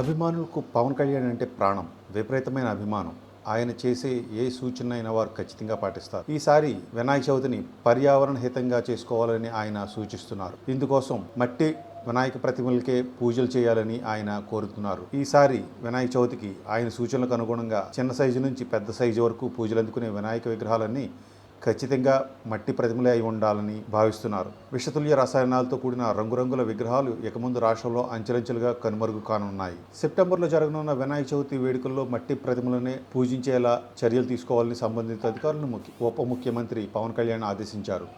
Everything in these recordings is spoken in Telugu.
అభిమానులకు పవన్ కళ్యాణ్ అంటే ప్రాణం విపరీతమైన అభిమానం. ఆయన చేసే ఏ సూచన అయినా వారు ఖచ్చితంగా పాటిస్తారు. ఈసారి వినాయక చవితిని పర్యావరణ హితంగా చేసుకోవాలని ఆయన సూచిస్తున్నారు. ఇందుకోసం మట్టి వినాయక ప్రతిమలకే పూజలు చేయాలని ఆయన కోరుతున్నారు. ఈసారి వినాయక చవితికి ఆయన సూచనలకు అనుగుణంగా చిన్న సైజు నుంచి పెద్ద సైజు వరకు పూజలు అందుకునే వినాయక విగ్రహాలన్నీ ఖచ్చితంగా మట్టి ప్రతిమలే అయి ఉండాలని భావిస్తున్నారు. విషతుల్య రసాయనాలతో కూడిన రంగురంగుల విగ్రహాలు ఇకముందు రాష్ట్రంలో అంచెలంచెలుగా కనుమరుగు కానున్నాయి. సెప్టెంబర్లో జరగనున్న వినాయక చవితి వేడుకల్లో మట్టి ప్రతిమలనే పూజించేలా చర్యలు తీసుకోవాలని సంబంధిత అధికారులను ముఖ్య ఉప ముఖ్యమంత్రి పవన్ కళ్యాణ్ ఆదేశించారు.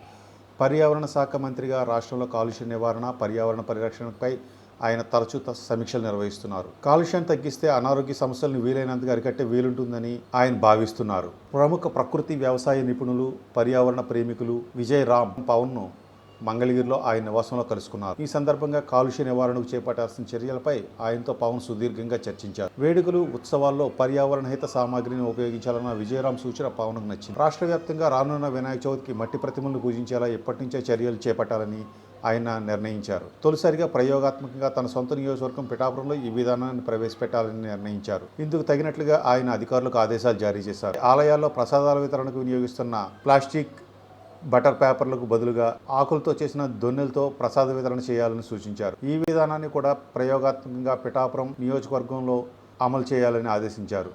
పర్యావరణ శాఖ మంత్రిగా రాష్ట్రంలో కాలుష్య నివారణ పర్యావరణ పరిరక్షణపై ఆయన తరచూ సమీక్షలు నిర్వహిస్తున్నారు. కాలుష్యం తగ్గిస్తే అనారోగ్య సమస్యలను వీలైనంతగా అరికట్టే వీలుంటుందని ఆయన భావిస్తున్నారు. ప్రముఖ ప్రకృతి వ్యవసాయ నిపుణులు పర్యావరణ ప్రేమికులు విజయ్ రామ్ పవన్ను మంగళగిరిలో ఆయన నివాసంలో కలుసుకున్నారు. ఈ సందర్భంగా కాలుష్య నివారణకు చేపట్టాల్సిన చర్యలపై ఆయనతో పవన్ సుదీర్ఘంగా చర్చించారు. వేడుకలు ఉత్సవాల్లో పర్యావరణ హిత సామాగ్రిని ఉపయోగించాలన్న విజయరామ్ సూచన పవన్కు నచ్చింది. రాష్ట్ర వ్యాప్తంగా రానున్న వినాయక చవితికి మట్టి ప్రతిమలను పూజించేలా ఎప్పటి నుంచే చర్యలు చేపట్టాలని ఆయన నిర్ణయించారు. తొలిసారిగా ప్రయోగాత్మకంగా తన సొంత నియోజకవర్గం పిఠాపురంలో ఈ విధానాన్ని ప్రవేశపెట్టాలని నిర్ణయించారు. ఇందుకు తగినట్లుగా ఆయన అధికారులకు ఆదేశాలు జారీ చేశారు. ఆలయాల్లో ప్రసాదాల వితరణకు వినియోగిస్తున్న ప్లాస్టిక్ బటర్ పేపర్లకు బదులుగా ఆకులతో చేసిన దొన్నెలతో ప్రసాద వితరణ చేయాలని సూచించారు. ఈ విధానాన్ని కూడా ప్రయోగాత్మకంగా పిఠాపురం నియోజకవర్గంలో అమలు చేయాలని ఆదేశించారు.